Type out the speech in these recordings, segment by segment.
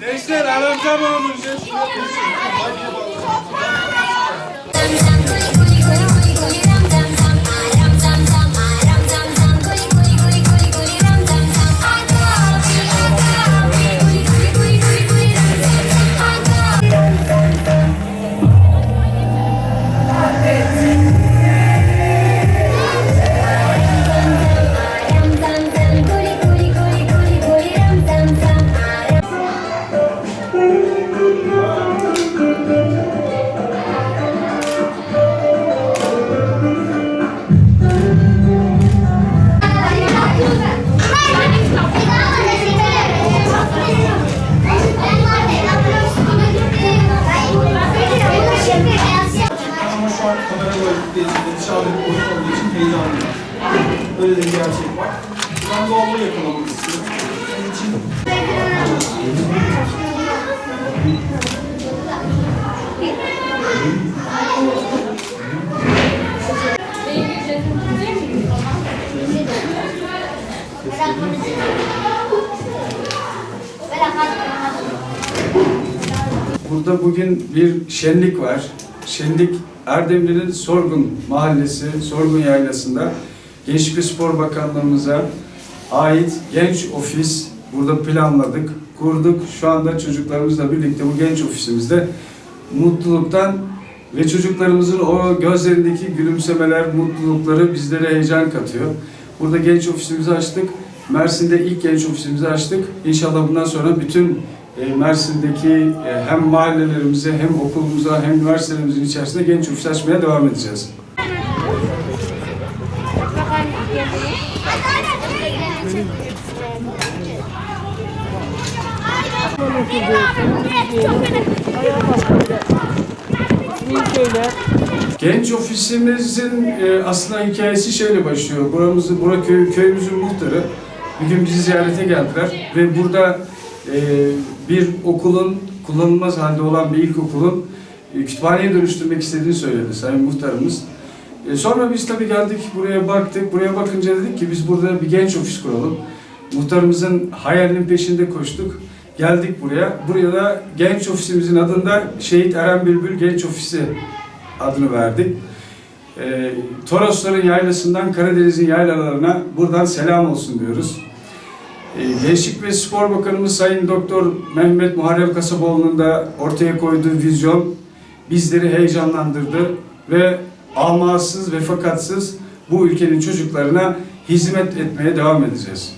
Gençler aramca mı olur? Ama Öyle de bir gerçek var. Ben doğallığı yakalamak istiyorum. Onun için Burada bugün bir şenlik var. Şenlik Erdemli'nin Sorgun Mahallesi, Sorgun Yaylası'nda Gençlik ve Spor Bakanlığımıza ait genç ofis burada planladık, kurduk. Şu anda çocuklarımızla birlikte bu genç ofisimizde mutluluktan ve çocuklarımızın o gözlerindeki gülümsemeler, mutlulukları bizlere heyecan katıyor. Burada genç ofisimizi açtık. Mersin'de ilk genç ofisimizi açtık. İnşallah bundan sonra bütün e, Mersin'deki e, hem mahallelerimize hem okulumuza hem üniversitelerimizin içerisinde genç ofis açmaya devam edeceğiz. Genç ofisimizin e, aslında hikayesi şöyle başlıyor. Buramızı, bura köy, köyümüzün muhtarı bir gün bizi ziyarete geldiler ve burada e, bir okulun kullanılmaz halde olan bir ilkokulun e, kütüphaneye dönüştürmek istediğini söyledi Sayın Muhtarımız. E, sonra biz tabii geldik buraya baktık. Buraya bakınca dedik ki biz burada bir genç ofis kuralım. Muhtarımızın hayalinin peşinde koştuk. Geldik buraya. Buraya da genç ofisimizin adında Şehit Eren Bülbül Genç Ofisi adını verdik. E, Torosların yaylasından Karadeniz'in yaylalarına buradan selam olsun diyoruz. E, Gençlik ve Spor Bakanımız Sayın Doktor Mehmet Muharrem Kasaboğlu'nun da ortaya koyduğu vizyon bizleri heyecanlandırdı ve amasız ve fakatsız bu ülkenin çocuklarına hizmet etmeye devam edeceğiz.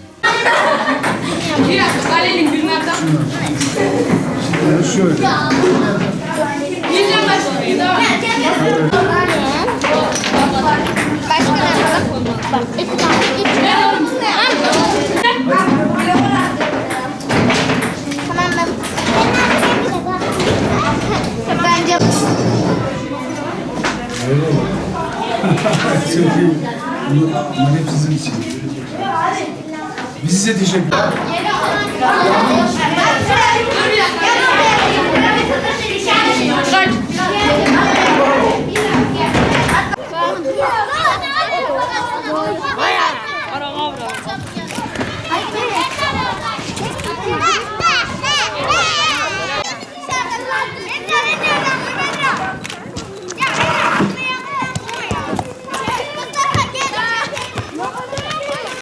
Biraz Halil'in günlerden. Yani şöyle. çünkü bunlar hep sizin için. Biz size teşekkür ederiz.